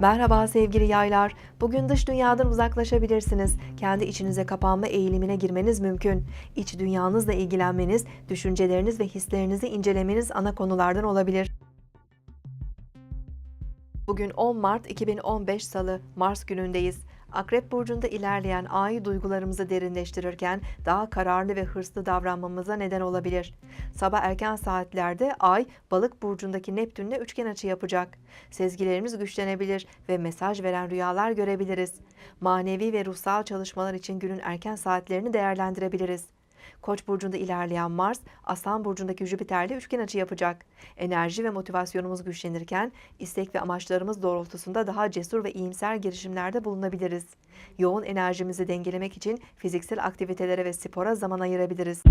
Merhaba sevgili yaylar. Bugün dış dünyadan uzaklaşabilirsiniz. Kendi içinize kapanma eğilimine girmeniz mümkün. İç dünyanızla ilgilenmeniz, düşünceleriniz ve hislerinizi incelemeniz ana konulardan olabilir. Bugün 10 Mart 2015 Salı, Mars günündeyiz. Akrep burcunda ilerleyen ay duygularımızı derinleştirirken daha kararlı ve hırslı davranmamıza neden olabilir. Sabah erken saatlerde ay balık burcundaki Neptünle üçgen açı yapacak. Sezgilerimiz güçlenebilir ve mesaj veren rüyalar görebiliriz. Manevi ve ruhsal çalışmalar için günün erken saatlerini değerlendirebiliriz. Koç burcunda ilerleyen Mars, Aslan burcundaki Jüpiter'le üçgen açı yapacak. Enerji ve motivasyonumuz güçlenirken, istek ve amaçlarımız doğrultusunda daha cesur ve iyimser girişimlerde bulunabiliriz. Yoğun enerjimizi dengelemek için fiziksel aktivitelere ve spora zaman ayırabiliriz.